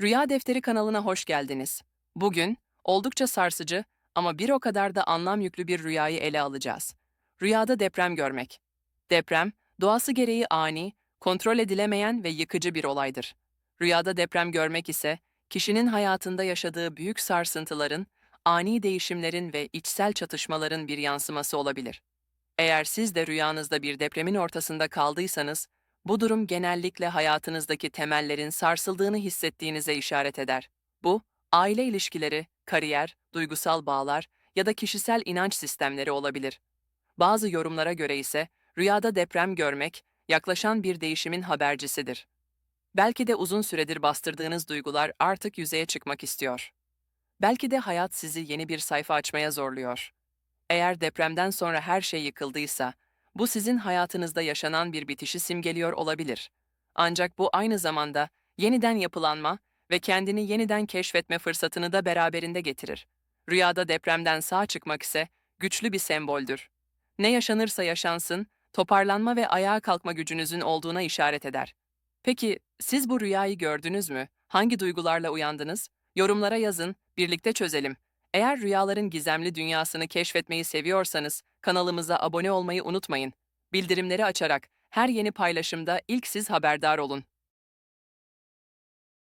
Rüya Defteri kanalına hoş geldiniz. Bugün oldukça sarsıcı ama bir o kadar da anlam yüklü bir rüyayı ele alacağız. Rüyada deprem görmek. Deprem, doğası gereği ani, kontrol edilemeyen ve yıkıcı bir olaydır. Rüyada deprem görmek ise kişinin hayatında yaşadığı büyük sarsıntıların, ani değişimlerin ve içsel çatışmaların bir yansıması olabilir. Eğer siz de rüyanızda bir depremin ortasında kaldıysanız, bu durum genellikle hayatınızdaki temellerin sarsıldığını hissettiğinize işaret eder. Bu, aile ilişkileri, kariyer, duygusal bağlar ya da kişisel inanç sistemleri olabilir. Bazı yorumlara göre ise rüyada deprem görmek, yaklaşan bir değişimin habercisidir. Belki de uzun süredir bastırdığınız duygular artık yüzeye çıkmak istiyor. Belki de hayat sizi yeni bir sayfa açmaya zorluyor. Eğer depremden sonra her şey yıkıldıysa, bu sizin hayatınızda yaşanan bir bitişi simgeliyor olabilir. Ancak bu aynı zamanda yeniden yapılanma ve kendini yeniden keşfetme fırsatını da beraberinde getirir. Rüyada depremden sağ çıkmak ise güçlü bir semboldür. Ne yaşanırsa yaşansın, toparlanma ve ayağa kalkma gücünüzün olduğuna işaret eder. Peki siz bu rüyayı gördünüz mü? Hangi duygularla uyandınız? Yorumlara yazın, birlikte çözelim. Eğer rüyaların gizemli dünyasını keşfetmeyi seviyorsanız kanalımıza abone olmayı unutmayın. Bildirimleri açarak her yeni paylaşımda ilk siz haberdar olun.